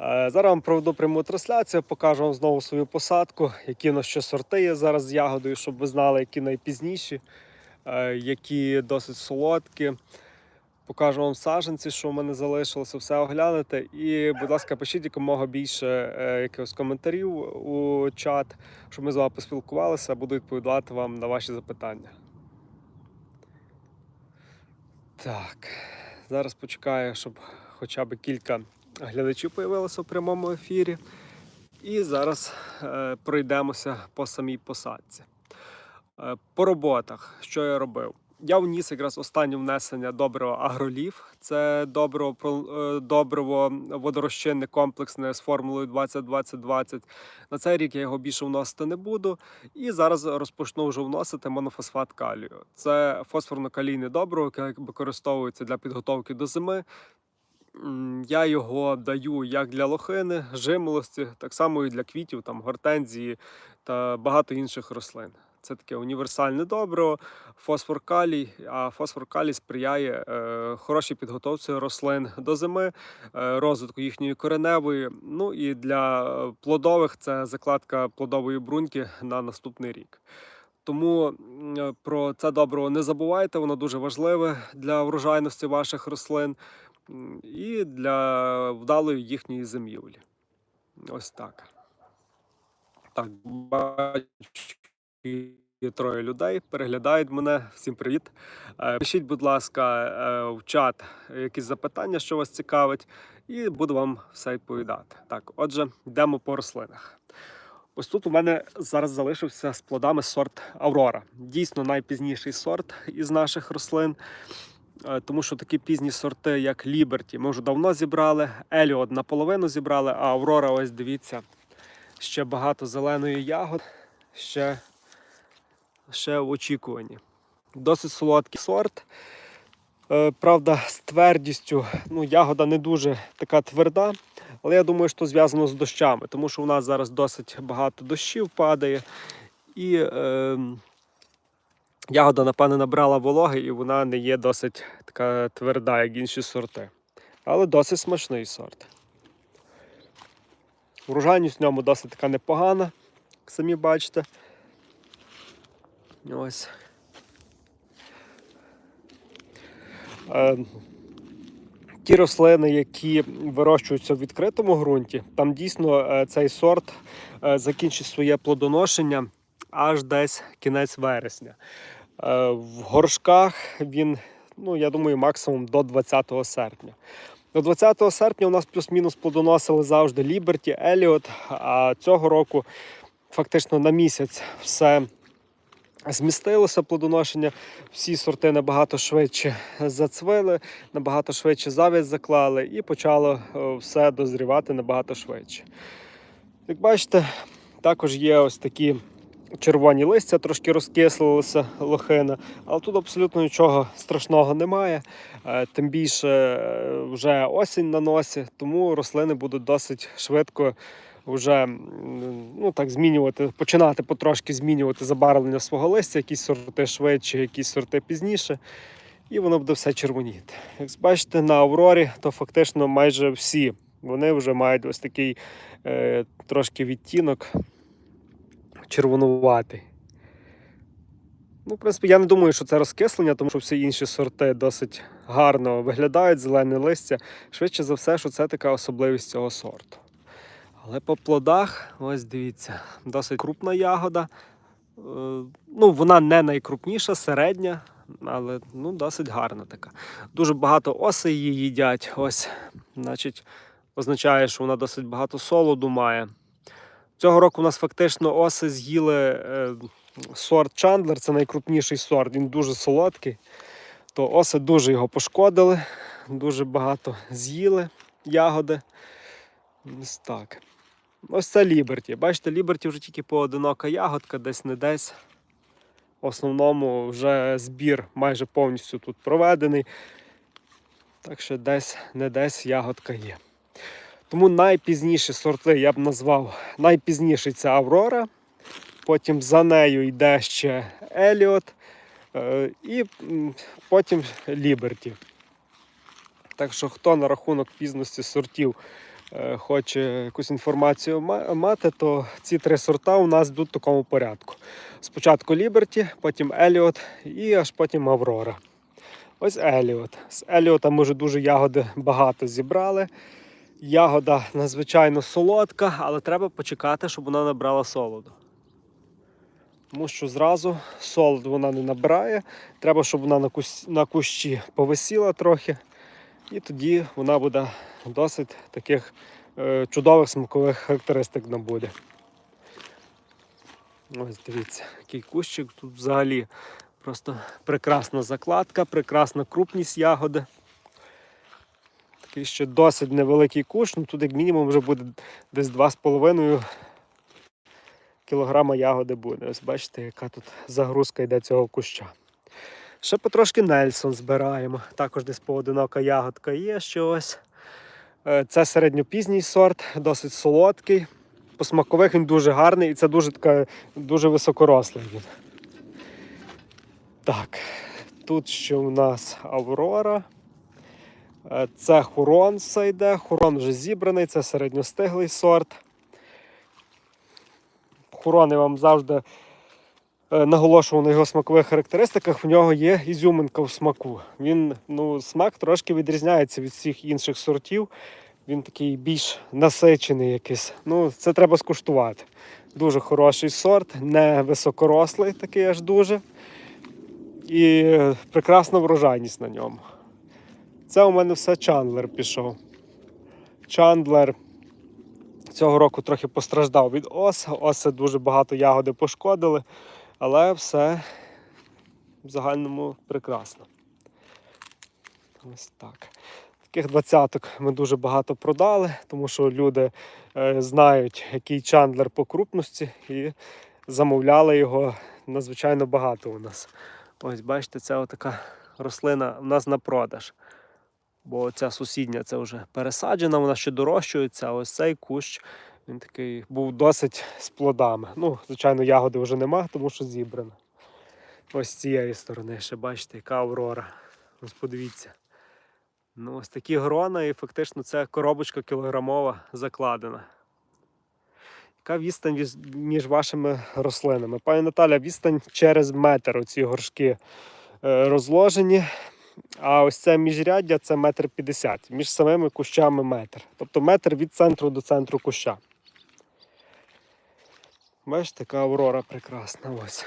Е, Зараз вам проведу пряму трансляцію, покажу вам знову свою посадку, які в нас ще сорти є зараз з ягодою, щоб ви знали, які найпізніші, е, які досить солодкі. Покажу вам саджанці, що в мене залишилося, все оглянете. І, будь ласка, пишіть якомога більше е, якихось коментарів у чат, щоб ми з вами поспілкувалися, буду відповідати вам на ваші запитання. Так, зараз почекаю, щоб хоча б кілька глядачів появилося в прямому ефірі. І зараз е, пройдемося по самій посадці. Е, по роботах, що я робив? Я вніс якраз останнє внесення доброго агролів. Це добриво, е, добриво водорозчинне комплексне з формулою 20-20-20. На цей рік я його більше вносити не буду. І зараз розпочну вже вносити монофосфат калію. Це фосфорно-калійне добриво, яке використовується для підготовки до зими. Я його даю як для лохини, жимолості, так само і для квітів, там гортензії та багато інших рослин. Це таке універсальне добриво, фосфор калій, а фосфор калій сприяє е, хорошій підготовці рослин до зими, е, розвитку їхньої кореневої. Ну і для плодових це закладка плодової бруньки на наступний рік. Тому про це добриво не забувайте, воно дуже важливе для врожайності ваших рослин і для вдалої їхньої зимівлі. Ось так. Так, бачу, троє людей, переглядають мене. Всім привіт. Е, Пишіть, будь ласка, е, в чат якісь запитання, що вас цікавить, і буду вам все відповідати. Так, отже, йдемо по рослинах. Ось тут у мене зараз залишився з плодами сорт Аврора. Дійсно найпізніший сорт із наших рослин. Е, Тому що такі пізні сорти, як Ліберті, ми вже давно зібрали. Еліот наполовину зібрали, а Аврора, ось дивіться, ще багато зеленої ягод, ще, ще в очікуванні. Досить солодкий сорт. Е, Правда, з твердістю, ну, ягода не дуже така тверда, але я думаю, що зв'язано з дощами, тому що у нас зараз досить багато дощів падає. І е, ягода, напевне, набрала вологи, і вона не є досить така тверда, як інші сорти. Але досить смачний сорт. Врожайність в ньому досить така непогана, як самі бачите. Ось. Е, ті рослини, які вирощуються в відкритому ґрунті, там дійсно е, цей сорт е, закінчить своє плодоношення аж десь кінець вересня. Е, В горшках він, ну я думаю, максимум до 20 серпня. До 20 серпня у нас плюс-мінус плодоносили завжди Ліберті, Еліот, а цього року фактично на місяць все змістилося плодоношення. Всі сорти набагато швидше зацвили, набагато швидше завязь заклали і почало е, все дозрівати набагато швидше. Як бачите, також є ось такі червоні листя, трошки розкислилися лохина, але тут абсолютно нічого страшного немає. Е, Тим більше е, вже осінь на носі, тому рослини будуть досить швидко вже ну, так, змінювати, починати потрошки змінювати забарвлення свого листя, якісь сорти швидше, якісь сорти пізніше. І воно буде все червоніти. Як бачите, на Аврорі, то фактично майже всі вони вже мають ось такий е, трошки відтінок червонуватий. Ну, в принципі, я не думаю, що це розкислення, тому що всі інші сорти досить гарно виглядають, зелене листя. Швидше за все, що це така особливість цього сорту. Але по плодах, ось дивіться, досить крупна ягода. Е, Ну, вона не найкрупніша, середня, але ну, досить гарна така. Дуже багато оси її їдять. Ось, значить, означає, що вона досить багато солоду має. Цього року у нас фактично оси з'їли е, сорт Чандлер, це найкрупніший сорт, він дуже солодкий. То оси дуже його пошкодили, дуже багато з'їли ягоди. Ось так. Ось це Ліберті. Бачите, Ліберті вже тільки поодинока ягодка, десь не десь. В основному вже збір майже повністю тут проведений. Так що десь не десь ягодка є. Тому найпізніші сорти я б назвав найпізніший це Аврора. Потім за нею йде ще Еліот е, і потім Ліберті. Так що хто на рахунок пізності сортів е, хоче якусь інформацію мати, то ці три сорта у нас йдуть в такому порядку. Спочатку Liberty, потім Еліот і аж потім Аврора. Ось Еліот. З Еліота ми вже дуже ягоди багато зібрали. Ягода надзвичайно солодка, але треба почекати, щоб вона набрала солоду. Тому що зразу солоду вона не набирає. Треба, щоб вона на, кус... на кущі повисіла трохи. І тоді вона буде досить таких е, чудових смакових характеристик набуде. Ось дивіться, який кущик тут взагалі просто прекрасна закладка, прекрасна крупність ягоди. Такий ще досить невеликий кущ, ну тут як мінімум вже буде десь 2,5 кілограма ягоди буде. Ось бачите, яка тут загрузка йде цього куща. Ще потрошки Нельсон збираємо. Також десь поодинока ягодка є ще ось. Е, Це середньопізній сорт, досить солодкий. По смакових він дуже гарний і це дуже така, дуже високорослий він. Так, тут ще у нас Аврора. Е, Це хурон все. Хурон вже зібраний, це середньостиглий сорт. Хурон я вам завжди е, наголошував на його смакових характеристиках. В нього є ізюминка в смаку. Він, ну, смак трошки відрізняється від всіх інших сортів. Він такий більш насичений якийсь. Ну, це треба скуштувати. Дуже хороший сорт, не високорослий, такий аж дуже. І е, прекрасна врожайність на ньому. Це у мене все Чандлер пішов. Чандлер цього року трохи постраждав від ос. Оси дуже багато ягоди пошкодили, але все в загальному прекрасно. Ось так. Таких двадцяток ми дуже багато продали, тому що люди е, знають, який чандлер по крупності, і замовляли його надзвичайно багато у нас. Ось бачите, це отака рослина у нас на продаж. Бо ця сусідня це вже пересаджена, вона ще дорощується, а ось цей кущ він такий був досить з плодами. Ну, звичайно, ягоди вже нема, тому що зібрано. Ось з цієї сторони ще бачите, яка аврора. Ось подивіться. Ну, ось такі грона, і фактично це коробочка кілограмова закладена. Яка відстань між вашими рослинами? Пані Наталя, відстань через метр оці горшки е, розложені. А ось це міжряддя це метр п'ятдесят. Між самими кущами метр. Тобто метр від центру до центру куща. Бачите, така аврора прекрасна ось.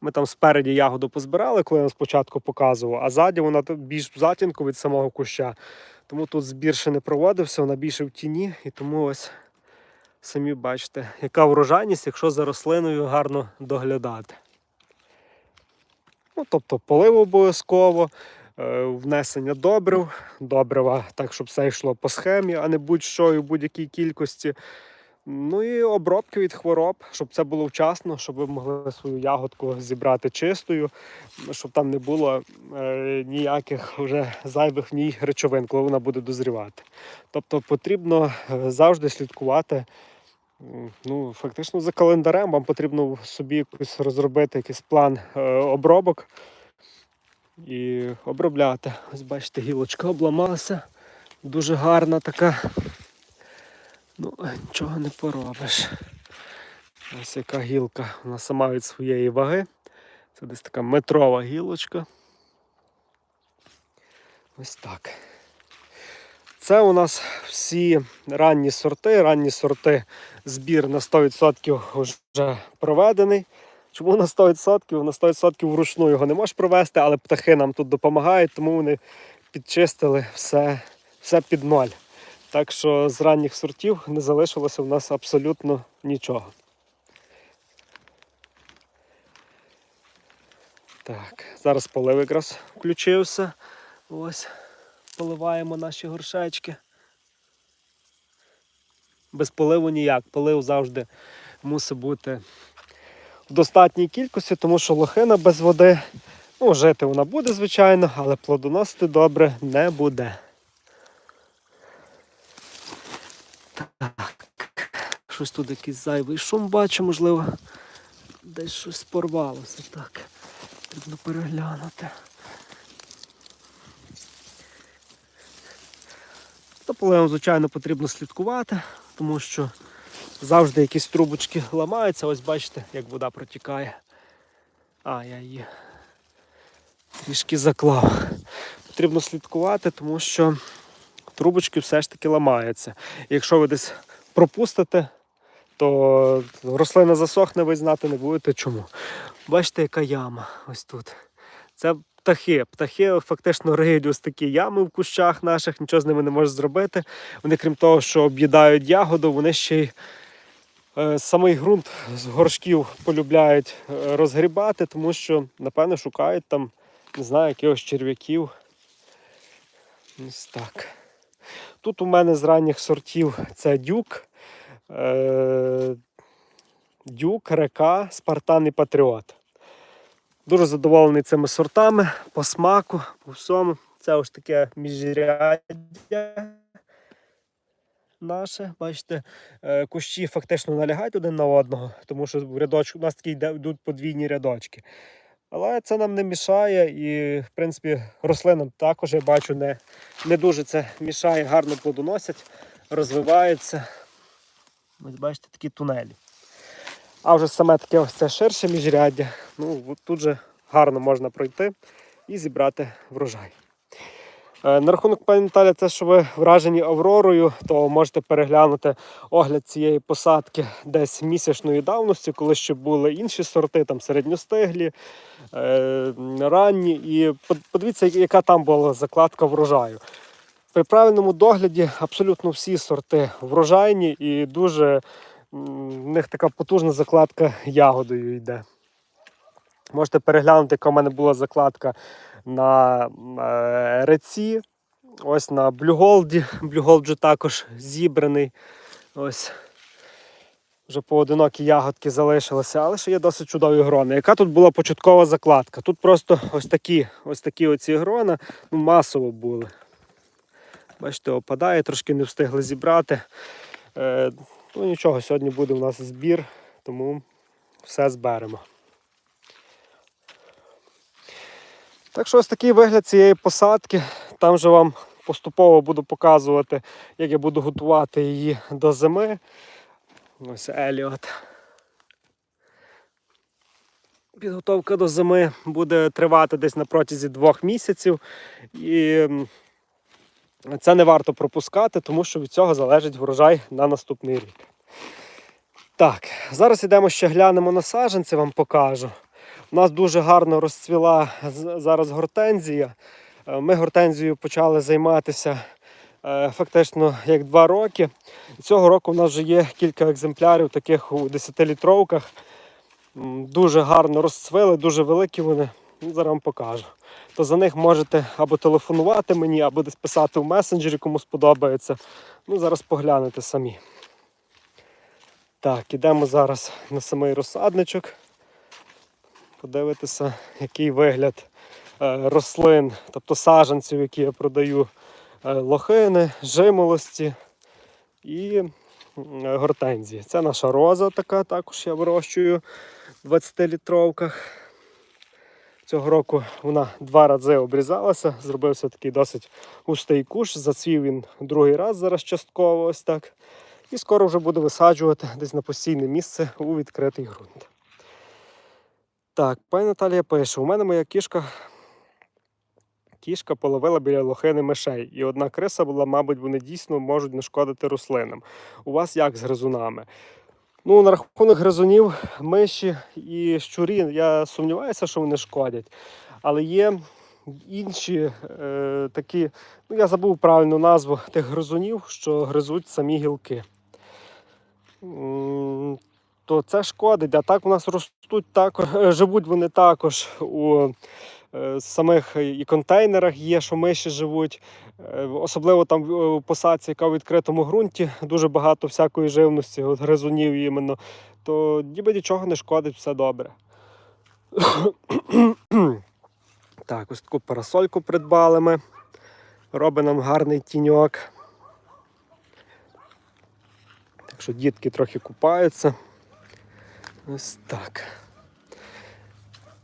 Ми там спереді ягоду позбирали, коли я вам спочатку показував, а ззаді вона більш в затінку від самого куща. Тому тут збір ще не проводився, вона більше в тіні, і тому ось самі бачите, яка врожайність, якщо за рослиною гарно доглядати. Ну, тобто полив обов'язково, е, внесення добрив, добрива так, щоб все йшло по схемі, а не будь-що і будь-якій кількості. Ну і обробки від хвороб, щоб це було вчасно, щоб ви могли свою ягодку зібрати чистою, щоб там не було е, ніяких вже зайвих в ній речовин, коли вона буде дозрівати. Тобто потрібно е, завжди слідкувати. Ну, фактично за календарем вам потрібно собі якось розробити якийсь план е, обробок і обробляти. Ось бачите, гілочка обламалася. Дуже гарна така. Ну, нічого не поробиш. Ось яка гілка. Вона сама від своєї ваги. Це десь така метрова гілочка. Ось так. Це у нас всі ранні сорти. Ранні сорти збір на 100% вже проведений. Чому на 100%? На 100% вручну його не можеш провести, але птахи нам тут допомагають, тому вони підчистили все, все під ноль. Так що з ранніх сортів не залишилося в нас абсолютно нічого. Так, зараз полив якраз включився. Ось, поливаємо наші горшечки. Без поливу ніяк. Полив завжди мусить бути в достатній кількості, тому що лохина без води, ну, жити вона буде, звичайно, але плодоносити добре не буде. Так. Щось тут якийсь зайвий шум бачу, можливо, десь щось порвалося. Так. Потрібно переглянути. За поливом, звичайно, потрібно слідкувати, тому що завжди якісь трубочки ламаються. Ось бачите, як вода протікає. А, я її трішки заклав. Потрібно слідкувати, тому що трубочки все ж таки ламаються. Якщо ви десь пропустите, то рослина засохне, ви знати не будете чому. Бачите, яка яма ось тут. Це птахи. Птахи фактично риють ось такі ями в кущах наших, нічого з ними не можуть зробити. Вони, крім того, що об'їдають ягоду, вони ще й е, самий ґрунт з горшків полюбляють е, розгрібати, тому що, напевно, шукають там, не знаю, якихось черв'яків. Ось так. Тут у мене з ранніх сортів це дюк, е, дюк, река, спартан і патріот. Дуже задоволений цими сортами по смаку, по всьому. Це ось таке міжряддя наше. Бачите, е, кущі фактично налягають один на одного, тому що в рядочку у нас такі йдуть подвійні рядочки. Але це нам не мішає і, в принципі, рослинам також я бачу не, не дуже це мішає, гарно плодоносять, розвиваються. Ось бачите, такі тунелі. А вже саме таке ось це ширше міжряддя. Ну, тут же гарно можна пройти і зібрати врожай. Е, На рахунок пані Наталі, це що ви вражені Авророю, то можете переглянути огляд цієї посадки десь місячної давності, коли ще були інші сорти, там середньостиглі, е, ранні. І подивіться, яка там була закладка врожаю. При правильному догляді абсолютно всі сорти врожайні і дуже в них така потужна закладка ягодою йде. Можете переглянути, яка в мене була закладка на е, реці, ось на блюголді. Блюголд також зібраний. Ось вже поодинокі ягодки залишилися, але ще є досить чудові грони. Яка тут була початкова закладка? Тут просто ось такі ось такі оці грона ну, масово були. Бачите, опадає, трошки не встигли зібрати. Е, ну нічого, сьогодні буде у нас збір, тому все зберемо. Так що ось такий вигляд цієї посадки. Там же вам поступово буду показувати, як я буду готувати її до зими. Ось Еліот. Підготовка до зими буде тривати десь на протязі двох місяців. І це не варто пропускати, тому що від цього залежить врожай на наступний рік. Так, зараз йдемо ще глянемо на саджанці, вам покажу. У нас дуже гарно розцвіла зараз гортензія. Е, Ми гортензією почали займатися е, фактично як два роки. Цього року у нас вже є кілька екземплярів таких у 10-літровках. Дуже гарно розцвіли, дуже великі вони. Ну, Зараз вам покажу. То за них можете або телефонувати мені, або десь писати в месенджері, кому сподобається. Ну, зараз поглянете самі. Так, ідемо зараз на самий розсадничок. Подивитися, який вигляд е, рослин, тобто саджанців, які я продаю, е, лохини, жимолості і гортензії. Це наша роза така, також я вирощую в 20-літровках. Цього року вона два рази обрізалася, зробився такий досить густий куш, зацвів він другий раз зараз частково ось так. І скоро вже буду висаджувати десь на постійне місце у відкритий ґрунт. Так, пані Наталія пише: у мене моя кішка. Кішка половила біля лохини мишей, і одна криса була, мабуть, вони дійсно можуть нашкодити рослинам. У вас як з гризунами? Ну, на рахунок гризунів, миші і щурі, я сумніваюся, що вони шкодять. Але є інші е, такі, ну я забув правильну назву тих гризунів, що гризуть самі гілки. То це шкодить. А так у нас ростуть також, е, живуть вони також у е, самих і контейнерах є, що миші живуть. Е, Особливо там в- посадці, яка в відкритому ґрунті, дуже багато всякої живності, от гризунів іменно, то ніби нічого не шкодить, все добре. так, ось таку парасольку придбали ми. Робить нам гарний тіньок. Так що дітки трохи купаються. Ось так.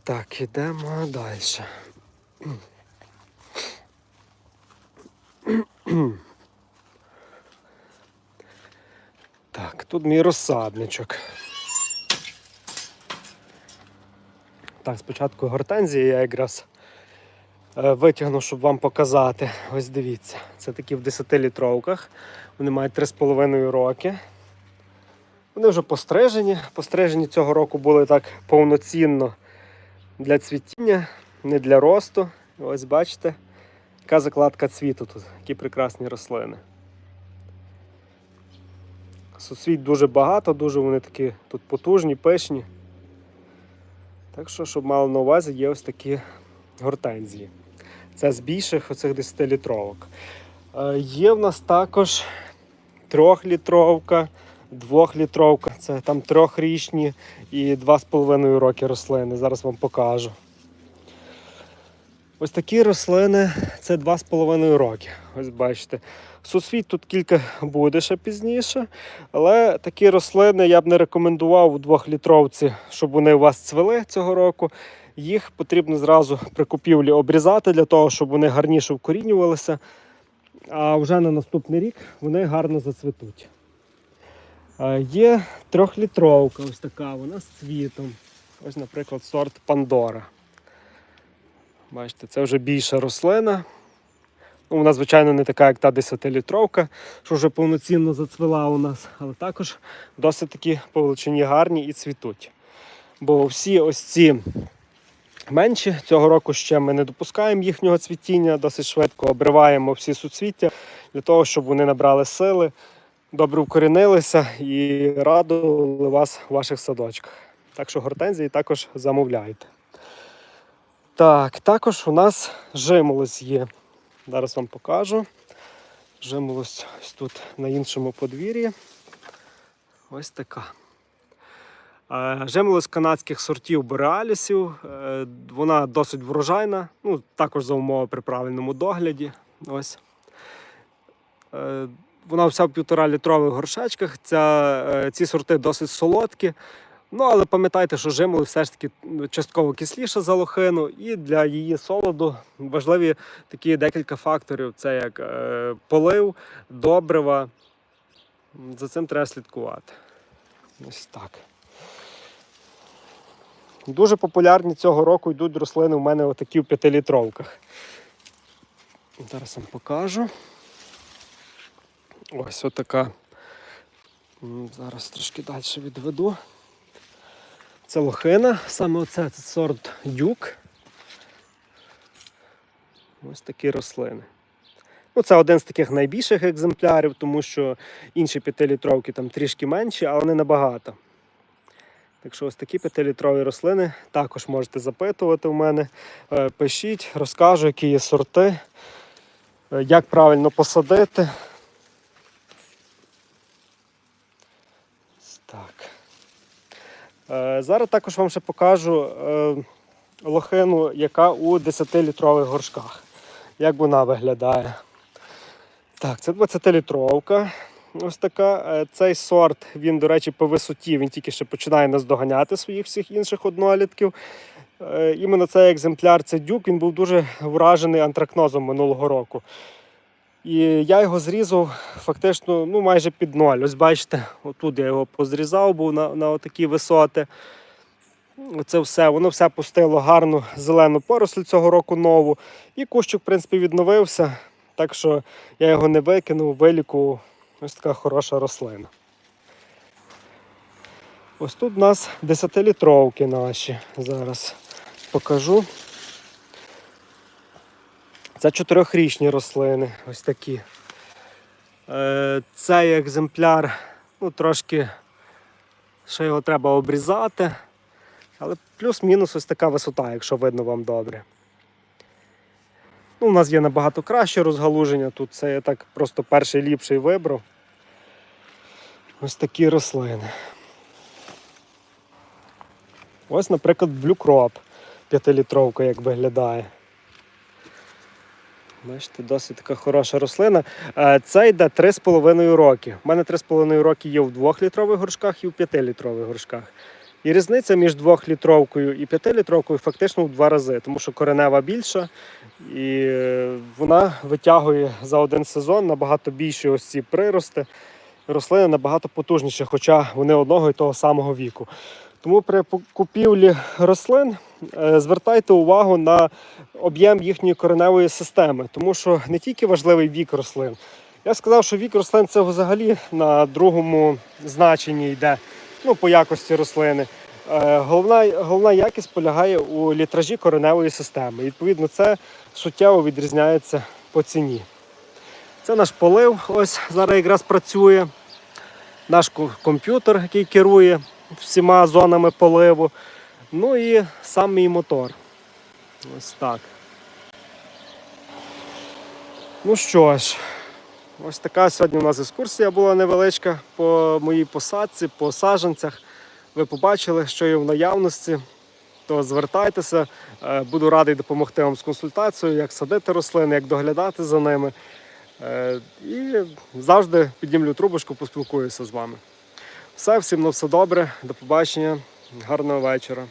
Так, ідемо далі. Так, тут мій розсадничок. Так, спочатку гортензії я якраз е, витягну, щоб вам показати. Ось дивіться, це такі в 10-літровках. Вони мають 3,5 роки. Вони вже пострижені. Пострижені цього року були так повноцінно для цвітіння, не для росту. Ось бачите, яка закладка цвіту тут, які прекрасні рослини. Суцвіт дуже багато, дуже вони такі тут потужні, пишні. Так що, щоб мали на увазі, є ось такі гортензії. Це з більших оцих 10-літровок. Е, Є в нас також трьохлітровка, двохлітровка. Це там трьохрічні і 2,5 роки рослини. Зараз вам покажу. Ось такі рослини це 2,5 роки. Ось бачите. Суцвіт тут кілька буде ще пізніше, але такі рослини я б не рекомендував у двохлітровці, щоб вони у вас цвели цього року. Їх потрібно зразу при купівлі обрізати для того, щоб вони гарніше вкорінювалися. А вже на наступний рік вони гарно зацвітуть. Є трьохлітровка, ось така, вона з цвітом. Ось, наприклад, сорт Пандора. Бачите, це вже більша рослина. Ну, вона, звичайно, не така, як та 10-літровка, що вже повноцінно зацвела у нас, але також досить таки по величині гарні і цвітуть. Бо всі ось ці менші цього року ще ми не допускаємо їхнього цвітіння, досить швидко обриваємо всі суцвіття для того, щоб вони набрали сили, добре вкорінилися і радували вас у ваших садочках. Так що гортензії також замовляйте. Так, також у нас жимолость є. Зараз вам покажу. Жимолость ось тут на іншому подвір'ї. Ось така. Е, Жимолость канадських сортів бореалісів. Е, Вона досить врожайна, ну, також за умови при правильному догляді. Ось. Вона вся в півтора літрових горшечках. Ця, е, ці сорти досить солодкі. Ну, але пам'ятайте, що жимолость все ж таки частково кисліша за лохину, і для її солоду важливі такі декілька факторів: це як е, полив, добрива. За цим треба слідкувати. Ось так. Дуже популярні цього року йдуть рослини у мене отакі в п'ятилітровках. Зараз вам покажу. Ось отака. Зараз трошки далі відведу. Це лохина, саме оце це сорт юк. Ось такі рослини. Ну, це один з таких найбільших екземплярів, тому що інші п'ятилітровки там трішки менші, але не набагато. Так що ось такі п'ятилітрові рослини також можете запитувати у мене. Е, Пишіть, розкажу, які є сорти, е, як правильно посадити. Ось Так. Е, Зараз також вам ще покажу е, лохину, яка у 10-літрових горшках. Як вона виглядає. Так, це 20-літровка. Ось така. Е, Цей сорт, він, до речі, по висоті, він тільки ще починає наздоганяти своїх всіх інших однолітків. Е, Іменно цей екземпляр, це дюк, він був дуже вражений антракнозом минулого року. І я його зрізав фактично ну, майже під ноль. Ось бачите, отут я його позрізав, був на, на такі висоти. Це все, воно все пустило гарну зелену поросль цього року нову. І кущик, в принципі, відновився. Так що я його не викинув, вилікував. Ось така хороша рослина. Ось тут у нас 10-літровки наші. Зараз покажу. Це чотирьохрічні рослини, ось такі. Е, Цей екземпляр, ну, трошки ще його треба обрізати. Але плюс-мінус ось така висота, якщо видно вам добре. Ну, у нас є набагато краще розгалуження тут. Це я так просто перший ліпший вибрав. Ось такі рослини. Ось, наприклад, блюкроп 5-літровка, як виглядає. Бачите, досить така хороша рослина. Це йде 3,5 роки. У мене 3,5 роки є в 2-літрових горшках і в 5-літрових горшках. І різниця між 2-літровкою і 5-літровкою фактично в два рази, тому що коренева більша, і е, вона витягує за один сезон набагато більші ось ці прирости. рослини набагато потужніші, хоча вони одного і того самого віку. Тому при купівлі рослин е, звертайте увагу на об'єм їхньої кореневої системи, тому що не тільки важливий вік рослин. Я сказав, що вік рослин це взагалі на другому значенні йде ну, по якості рослини. Е, Головна, головна якість полягає у літражі кореневої системи. Відповідно, це суттєво відрізняється по ціні. Це наш полив. Ось зараз якраз працює. Наш комп'ютер, який керує всіма зонами поливу. Ну і сам мій мотор. Ось так. Ну що ж, ось така сьогодні у нас екскурсія була невеличка по моїй посадці, по саджанцях. Ви побачили, що є в наявності. То звертайтеся, Е, буду радий допомогти вам з консультацією, як садити рослини, як доглядати за ними. Е, І завжди піднімлю трубочку, поспілкуюся з вами. Все, всім на все добре, до побачення, гарного вечора.